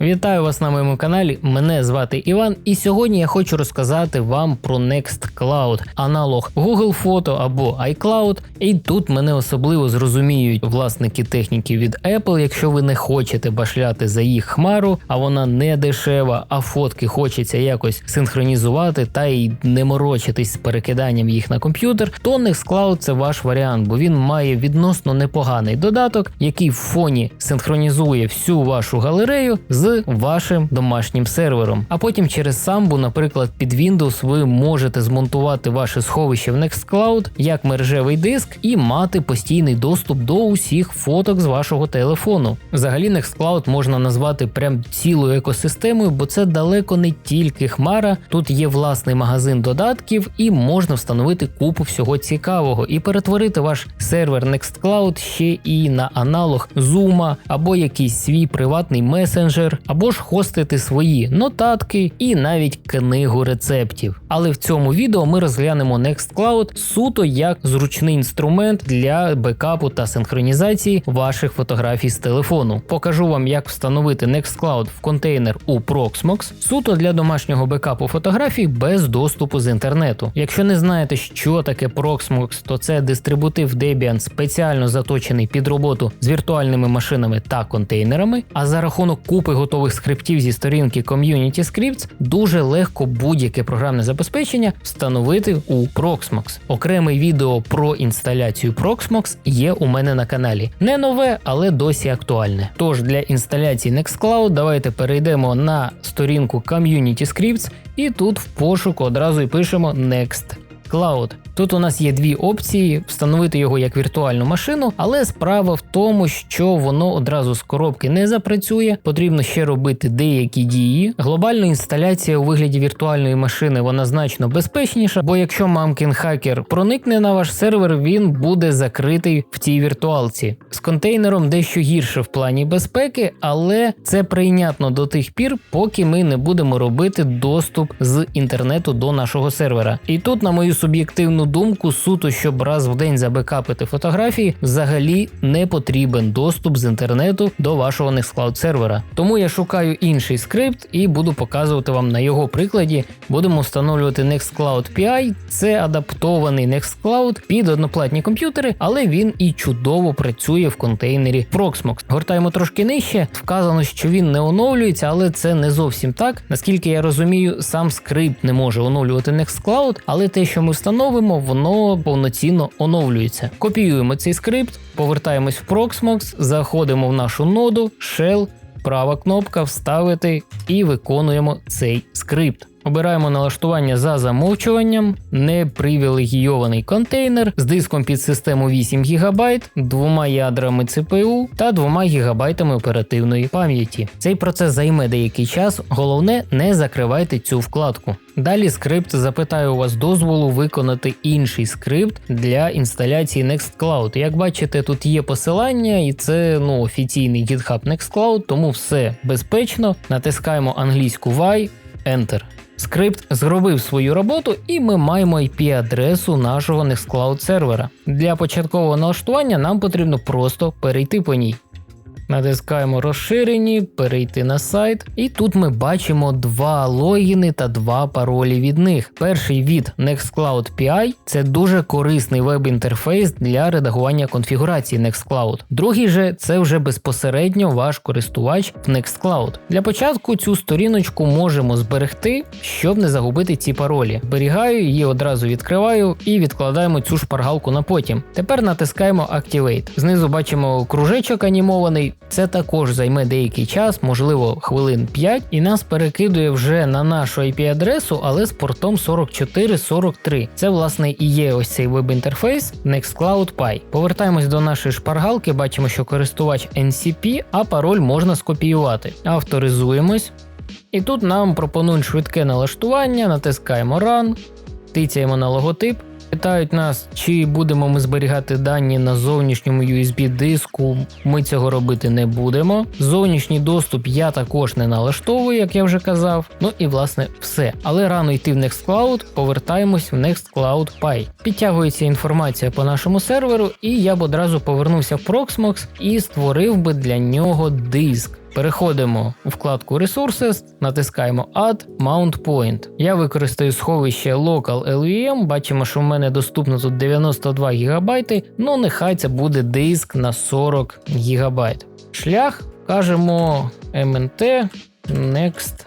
Вітаю вас на моєму каналі. Мене звати Іван, і сьогодні я хочу розказати вам про Nextcloud, аналог Google Фото або iCloud. І тут мене особливо зрозуміють власники техніки від Apple, якщо ви не хочете башляти за їх хмару, а вона не дешева, а фотки хочеться якось синхронізувати та й не морочитись з перекиданням їх на комп'ютер, то Nextcloud це ваш варіант, бо він має відносно непоганий додаток, який в фоні синхронізує всю вашу галерею з вашим домашнім сервером. А потім через самбу, наприклад, під Windows ви можете змонтувати ваше сховище в Nextcloud як мережевий диск і мати постійний доступ до усіх фоток з вашого телефону. Взагалі, Nextcloud можна назвати прям цілою екосистемою, бо це далеко не тільки хмара. Тут є власний магазин додатків, і можна встановити купу всього цікавого і перетворити ваш сервер Nextcloud ще і на аналог Zoom або якийсь свій приватний месенджер, або ж хостити свої нотатки і навіть книгу рецептів. Але в цьому відео ми розглянемо Nextcloud суто як зручний інструмент для бекапу та синхронізації ваших фотографій з телефону. Покажу вам, як встановити Nextcloud в контейнер у Proxmox, суто для домашнього бекапу фотографій без доступу з інтернету. Якщо не знаєте, що таке Proxmox, то це дистрибутив Debian спеціально заточений під роботу з віртуальними машинами та контейнерами. А за рахунок купи готових скриптів зі сторінки Community Scripts дуже легко будь-яке програмне забезпечення встановити у Proxmox. Окреме відео про інсталяцію Proxmox є у мене на каналі. Не нове, але досі актуальне. Тож для інсталяції Nextcloud давайте перейдемо на сторінку Community Scripts і тут в пошуку одразу і пишемо Next. Cloud. Тут у нас є дві опції: встановити його як віртуальну машину, але справа в тому, що воно одразу з коробки не запрацює. Потрібно ще робити деякі дії. Глобальна інсталяція у вигляді віртуальної машини вона значно безпечніша, бо якщо мамкін хакер проникне на ваш сервер, він буде закритий в цій віртуалці. З контейнером дещо гірше в плані безпеки, але це прийнятно до тих пір, поки ми не будемо робити доступ з інтернету до нашого сервера. І тут, на мою суб'єктивну думку, суто, щоб раз в день забекапити фотографії, взагалі не потрібен доступ з інтернету до вашого Nextcloud сервера. Тому я шукаю інший скрипт і буду показувати вам на його прикладі. Будемо встановлювати Nextcloud PI. Це адаптований Nextcloud під одноплатні комп'ютери, але він і чудово працює в контейнері Proxmox. Гортаємо трошки нижче. Вказано, що він не оновлюється, але це не зовсім так. Наскільки я розумію, сам скрипт не може оновлювати Nextcloud, але те, що ми встановимо, воно повноцінно оновлюється. Копіюємо цей скрипт, повертаємось в Proxmox, заходимо в нашу ноду, shell, права кнопка Вставити і виконуємо цей скрипт. Обираємо налаштування за замовчуванням, непривілегійований контейнер з диском під систему 8 ГБ, двома ядрами CPU та 2 ГБ оперативної пам'яті. Цей процес займе деякий час, головне не закривайте цю вкладку. Далі скрипт запитає у вас дозволу виконати інший скрипт для інсталяції Nextcloud. Як бачите, тут є посилання, і це ну, офіційний GitHub Nextcloud, тому все безпечно. Натискаємо англійську Y, Enter. Скрипт зробив свою роботу, і ми маємо IP-адресу нашого Nextcloud сервера. Для початкового налаштування нам потрібно просто перейти по ній. Натискаємо розширені, перейти на сайт, і тут ми бачимо два логіни та два паролі від них. Перший від Nextcloud PI це дуже корисний веб-інтерфейс для редагування конфігурації Nextcloud. Другий же це вже безпосередньо ваш користувач в Nextcloud. Для початку цю сторіночку можемо зберегти, щоб не загубити ці паролі. Зберігаю, її одразу відкриваю і відкладаємо цю шпаргалку на потім. Тепер натискаємо Activate. Знизу бачимо кружечок анімований. Це також займе деякий час, можливо, хвилин 5, і нас перекидує вже на нашу IP-адресу, але з портом 4443. Це, власне, і є ось цей веб-інтерфейс Nextcloud Pi. Повертаємось до нашої шпаргалки, бачимо, що користувач NCP, а пароль можна скопіювати. Авторизуємось. І тут нам пропонують швидке налаштування, натискаємо Run, тицяємо на логотип. Питають нас, чи будемо ми зберігати дані на зовнішньому USB-диску. Ми цього робити не будемо. Зовнішній доступ я також не налаштовую, як я вже казав. Ну і власне все. Але рано йти в Nextcloud, повертаємось в Nextcloud Pi. Підтягується інформація по нашому серверу, і я б одразу повернувся в Proxmox і створив би для нього диск. Переходимо у вкладку Resources, натискаємо Add Mount Point. Я використаю сховище Local LVM, бачимо, що в мене доступно тут 92 ГБ, ну нехай це буде диск на 40 ГБ. Шлях кажемо MNT Next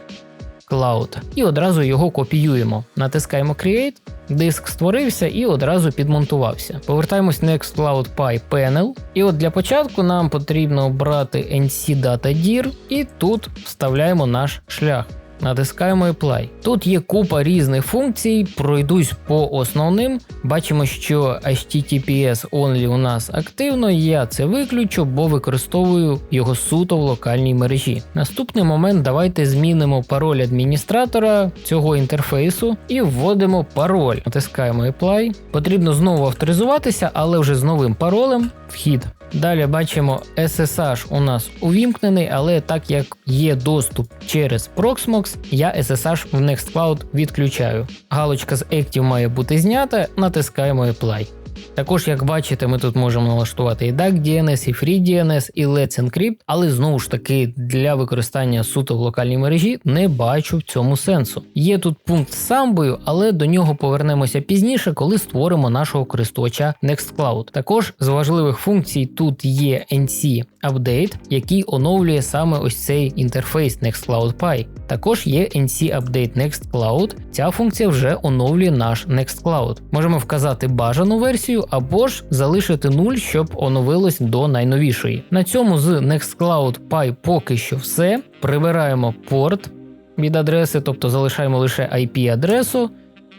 Cloud. І одразу його копіюємо. Натискаємо Create, диск створився і одразу підмонтувався. Повертаємось на Nextcloud Pi Panel. І от для початку нам потрібно обрати NC Data DIR і тут вставляємо наш шлях. Натискаємо Apply. Тут є купа різних функцій, пройдусь по основним. Бачимо, що HTTPS Only у нас активно, я це виключу, бо використовую його суто в локальній мережі. Наступний момент давайте змінимо пароль адміністратора цього інтерфейсу і вводимо пароль. Натискаємо Apply. Потрібно знову авторизуватися, але вже з новим паролем. Вхід. Далі бачимо, SSH у нас увімкнений, але так як є доступ через Proxmox, я SSH в Nextcloud відключаю. Галочка з Active має бути знята, натискаємо Apply. Також, як бачите, ми тут можемо налаштувати і DAC DNS, і FreeDNS, і Let's Encrypt, але знову ж таки для використання суто в локальній мережі не бачу в цьому сенсу. Є тут пункт з самбою, але до нього повернемося пізніше, коли створимо нашого користувача Nextcloud. Також з важливих функцій тут є NC Update, який оновлює саме ось цей інтерфейс Nextcloud Pi. Також є NC Update Nextcloud. Ця функція вже оновлює наш Nextcloud. Можемо вказати бажану версію або ж залишити 0, щоб оновилось до найновішої. На цьому з Nextcloud Pi поки що все. Прибираємо порт від адреси, тобто залишаємо лише IP-адресу.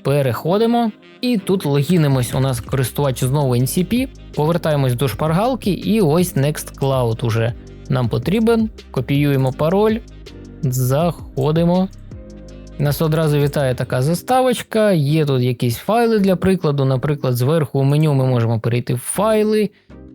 Переходимо і тут логінимось. У нас користувач знову NCP, повертаємось до шпаргалки, і ось Nextcloud уже нам потрібен. Копіюємо пароль, заходимо. Нас одразу вітає така заставочка. Є тут якісь файли для прикладу. Наприклад, зверху у меню ми можемо перейти в файли.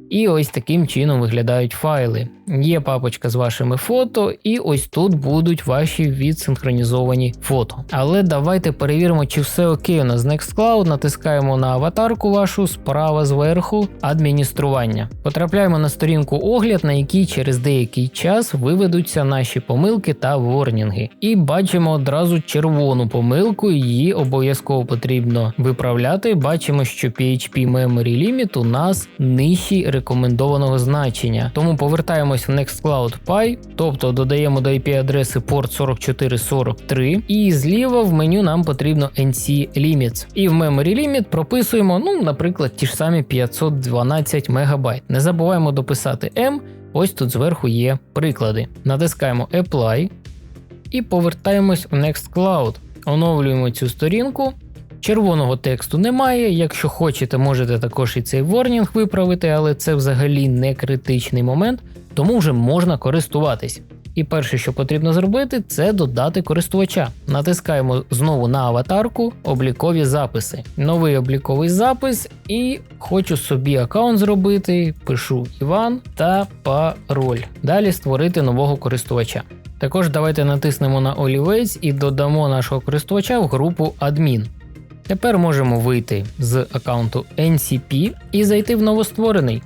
І ось таким чином виглядають файли. Є папочка з вашими фото, і ось тут будуть ваші відсинхронізовані фото. Але давайте перевіримо, чи все окей у нас з Nextcloud. Натискаємо на аватарку вашу справа зверху адміністрування. Потрапляємо на сторінку огляд, на якій через деякий час виведуться наші помилки та ворнінги. І бачимо одразу червону помилку, її обов'язково потрібно виправляти. Бачимо, що PHP Memory Limit у нас нижчий рекомендованого значення. Тому повертаємось в Nextcloud Pi, тобто додаємо до IP-адреси порт 4443, і зліва в меню нам потрібно NC Limits. І в Memory Limit прописуємо, ну, наприклад, ті ж самі 512 МБ. Не забуваємо дописати M. Ось тут зверху є приклади. Натискаємо Apply і повертаємось в Nextcloud. Оновлюємо цю сторінку. Червоного тексту немає. Якщо хочете, можете також і цей ворнінг виправити, але це взагалі не критичний момент, тому вже можна користуватись. І перше, що потрібно зробити, це додати користувача. Натискаємо знову на аватарку, облікові записи. Новий обліковий запис, і хочу собі аккаунт зробити. Пишу Іван та пароль. Далі створити нового користувача. Також давайте натиснемо на олівець і додамо нашого користувача в групу адмін. Тепер можемо вийти з аккаунту NCP і зайти в новостворений.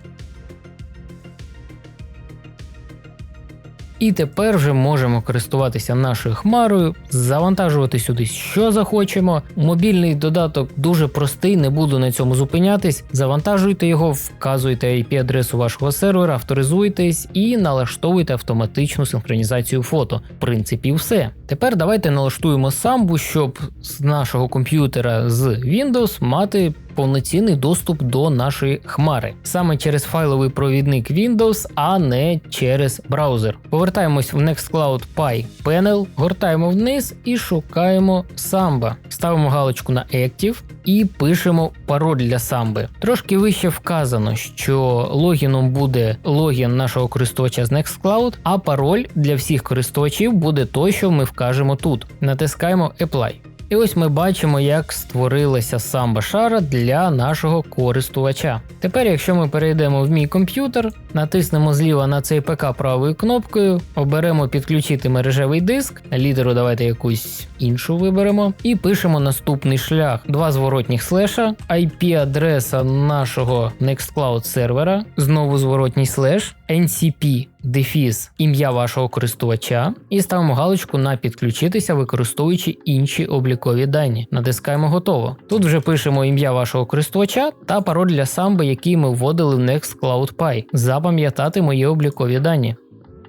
І тепер вже можемо користуватися нашою хмарою, завантажувати сюди, що захочемо. Мобільний додаток дуже простий, не буду на цьому зупинятись. Завантажуйте його, вказуйте IP-адресу вашого сервера, авторизуйтесь і налаштовуйте автоматичну синхронізацію фото. В принципі, все. Тепер давайте налаштуємо самбу, щоб з нашого комп'ютера з Windows мати повноцінний доступ до нашої хмари саме через файловий провідник Windows, а не через браузер. Повертаємось в Nextcloud Pi Panel, гортаємо вниз і шукаємо Samba. Ставимо галочку на Active і пишемо пароль для самби. Трошки вище вказано, що логіном буде логін нашого користувача з Nextcloud, а пароль для всіх користувачів буде той, що ми вкажемо тут. Натискаємо Apply. І ось ми бачимо, як створилася самба шара для нашого користувача. Тепер, якщо ми перейдемо в мій комп'ютер, натиснемо зліва на цей ПК правою кнопкою, оберемо підключити мережевий диск, літеру давайте якусь іншу виберемо, і пишемо наступний шлях: два зворотніх слеша, IP-адреса нашого Nextcloud сервера, знову зворотній слеш, NCP дефіс ім'я вашого користувача і ставимо галочку на підключитися, використовуючи інші облікові дані. Натискаємо готово. Тут вже пишемо ім'я вашого користувача та пароль для самби, який ми вводили в Nextcloud Pi. Запам'ятати мої облікові дані.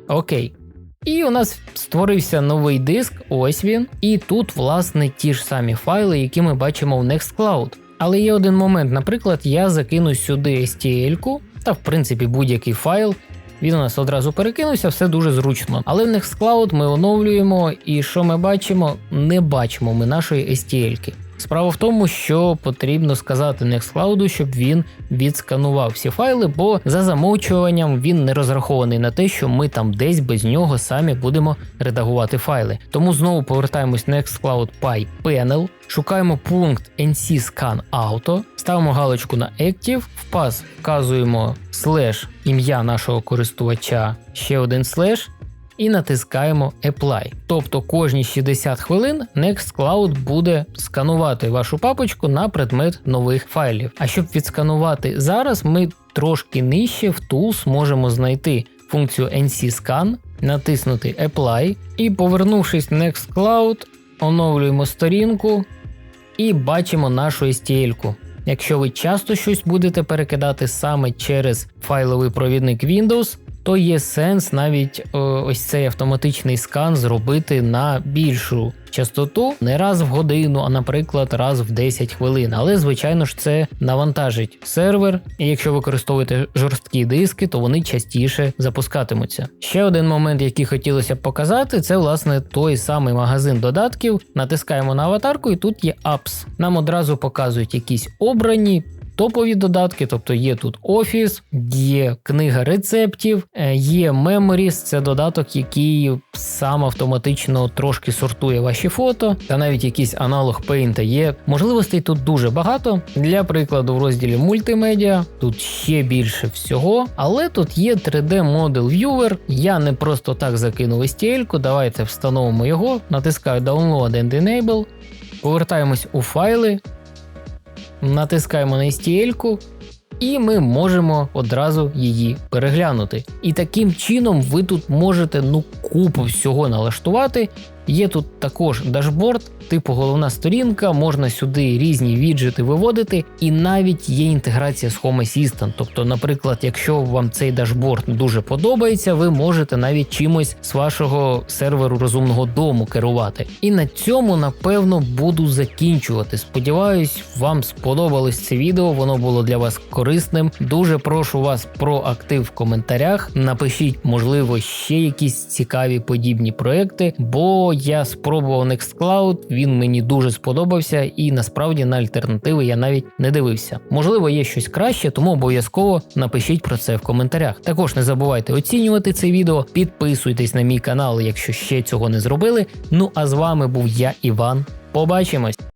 Окей. І у нас створився новий диск, ось він. І тут, власне, ті ж самі файли, які ми бачимо в Nextcloud. Але є один момент, наприклад, я закину сюди STL-ку, та в принципі будь-який файл. Він у нас одразу перекинувся, все дуже зручно. Але в них склауд ми оновлюємо, і що ми бачимо? Не бачимо ми нашої STL-ки. Справа в тому, що потрібно сказати Nextcloud, щоб він відсканував всі файли, бо за замовчуванням він не розрахований на те, що ми там десь без нього самі будемо редагувати файли. Тому знову повертаємось Nextcloud Pi Panel, шукаємо пункт NC Scan Auto, ставимо галочку на Active, в пас вказуємо слеш ім'я нашого користувача, ще один слеш і натискаємо Apply. Тобто кожні 60 хвилин Nextcloud буде сканувати вашу папочку на предмет нових файлів. А щоб відсканувати зараз, ми трошки нижче в Tools можемо знайти функцію NC Scan, натиснути Apply і повернувшись в Nextcloud, оновлюємо сторінку і бачимо нашу STL-ку. Якщо ви часто щось будете перекидати саме через файловий провідник Windows, то є сенс навіть е, ось цей автоматичний скан зробити на більшу частоту не раз в годину, а наприклад, раз в 10 хвилин. Але звичайно ж це навантажить сервер, і якщо використовуєте жорсткі диски, то вони частіше запускатимуться. Ще один момент, який хотілося б показати, це власне той самий магазин додатків. Натискаємо на аватарку, і тут є Apps. Нам одразу показують якісь обрані топові додатки, тобто є тут Офіс, є книга рецептів, е, є Memories, це додаток, який сам автоматично трошки сортує ваші фото, та навіть якийсь аналог Paint є. Можливостей тут дуже багато. Для прикладу, в розділі мультимедіа тут ще більше всього, але тут є 3D Model Viewer. Я не просто так закинув STL-ку, давайте встановимо його, натискаю Download and Enable, повертаємось у файли натискаємо на STL-ку, і ми можемо одразу її переглянути. І таким чином ви тут можете ну купу всього налаштувати. Є тут також дашборд, типу головна сторінка, можна сюди різні віджити виводити, і навіть є інтеграція з Home Assistant. Тобто, наприклад, якщо вам цей дашборд дуже подобається, ви можете навіть чимось з вашого серверу розумного дому керувати. І на цьому, напевно, буду закінчувати. Сподіваюсь, вам сподобалось це відео, воно було для вас корисним. Дуже прошу вас про актив в коментарях. Напишіть, можливо, ще якісь цікаві подібні проекти, бо я спробував Nextcloud, він мені дуже сподобався, і насправді на альтернативи я навіть не дивився. Можливо, є щось краще, тому обов'язково напишіть про це в коментарях. Також не забувайте оцінювати це відео, підписуйтесь на мій канал, якщо ще цього не зробили. Ну а з вами був я, Іван. Побачимось!